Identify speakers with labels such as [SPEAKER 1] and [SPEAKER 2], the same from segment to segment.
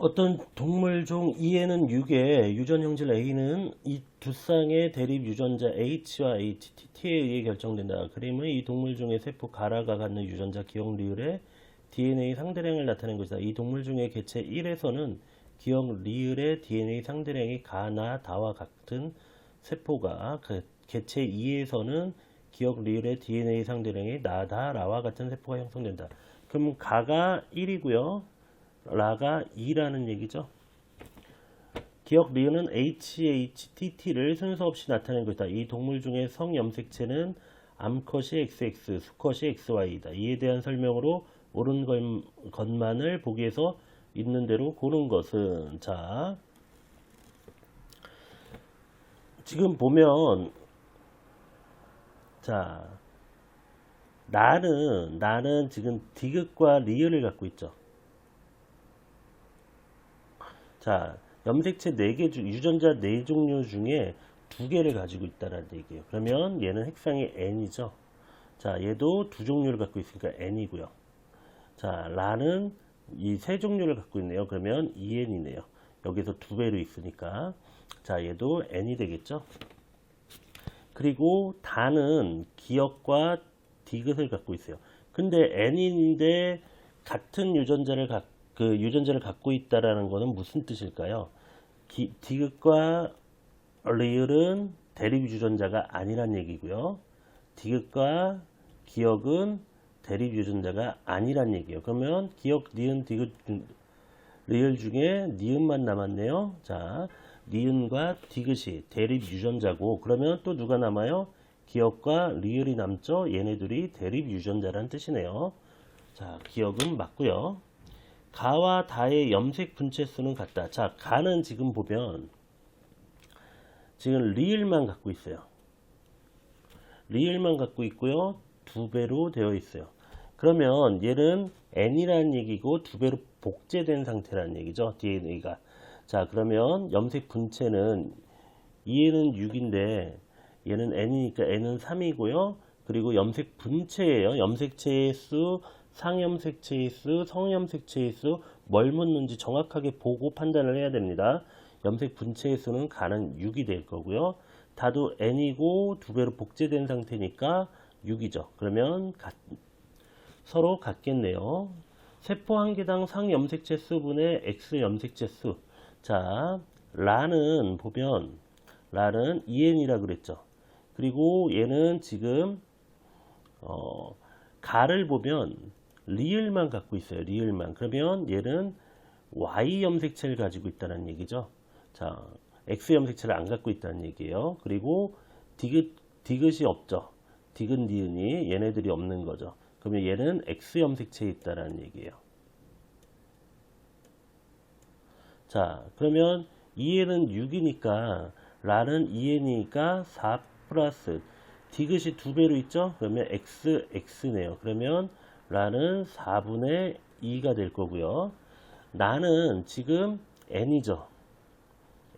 [SPEAKER 1] 어떤 동물종 E에는 6에 유전 형질 A는 이 두 쌍의 대립 유전자 H와 HTT에 의해 결정된다. 그림은 이 동물종의 세포 가라가 갖는 유전자 기억 리을의 DNA 상대량을 나타낸 것이다. 이 동물 중에 개체 1에서는 기억 리을의 DNA 상대량이 가나 다와 같은 세포가 그 개체 2에서는 기억 리을의 DNA 상대량이 나다 라와 같은 세포가 형성된다. 그럼 가가 1이고요. 라가 2라는 얘기죠. 기억 리을은 HHTT를 순서 없이 나타낸 것이다. 이 동물 중에 성염색체는 암컷이 XX, 수컷이 XY이다. 이에 대한 설명으로 옳은 것- 것만을 보기에서 있는 대로 고른 것은 자 지금 보면 자 나는 나는 지금 디귿과 리을을 갖고 있죠. 자, 염색체 4개 중, 유전자 4종류 중에 두 개를 가지고 있다는 얘기예요. 그러면 얘는 핵상이 N이죠. 자, 얘도 두 종류를 갖고 있으니까 N이고요. 자, 라는 이 세 종류를 갖고 있네요. 그러면 2N이네요. 여기서 두 배로 있으니까. 자, 얘도 N이 되겠죠. 그리고 다는 기억과 디귿을 갖고 있어요. 근데 N인데 같은 유전자를 갖, 그 유전자를 갖고 있다라는 거는 무슨 뜻일까요? 기, 디귿과 리을은 대립 유전자가 아니란 얘기고요. 디귿과 기억은 대립 유전자가 아니란 얘기예요. 그러면 기억, 니은, 디귿, 리을 중에 니은만 남았네요. 자, 니은과 디귿이 대립 유전자고 그러면 또 누가 남아요? 기억과 리을이 남죠. 얘네들이 대립 유전자란 뜻이네요. 자, 기억은 맞고요. 가와 다의 염색 분체 수는 같다. 자, 가는 지금 보면 지금 리을만 갖고 있어요. 리을만 갖고 있고요. 두 배로 되어 있어요. 그러면 얘는 n이라는 얘기고 두 배로 복제된 상태라는 얘기죠. DNA가. 자, 그러면 염색 분체는 얘는 6인데 얘는 n이니까 n은 3이고요. 그리고 염색 분체예요. 염색체의 수, 상염색체의 수, 성염색체의 수, 뭘 묻는지 정확하게 보고 판단을 해야 됩니다. 염색 분체의 수는 가는 6이 될 거고요. 다도 n이고 두 배로 복제된 상태니까 6이죠. 그러면 같- 서로 같겠네요. 세포 한 개당 상염색체 수분의 x 염색체 수. 자, 라는 보면 라는 EN이라 그랬죠. 그리고 얘는 지금 어, 가를 보면 리을만 갖고 있어요. 리을만. 그러면 얘는 Y 염색체를 가지고 있다는 얘기죠. 자, X 염색체를 안 갖고 있다는 얘기예요. 그리고 디귿, 디귿이 없죠. 디귿, 니은이 얘네들이 없는 거죠. 그러면 얘는 X 염색체에 있다는 얘기예요. 자, 그러면 2N은 6이니까 라는 2N이니까 4 플러스 디귿이 두 배로 있죠? 그러면 X, X네요. 그러면 라는 4분의 2가 될 거고요. 나는 지금 N이죠.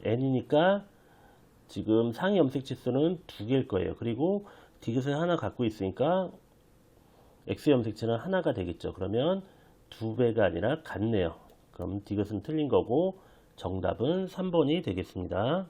[SPEAKER 1] N이니까 지금 상위 염색 지수는 두 개일 거예요. 그리고 디귿을 하나 갖고 있으니까 X 염색체는 하나가 되겠죠. 그러면 두 배가 아니라 같네요. 그럼 디귿은 틀린 거고 정답은 3번이 되겠습니다.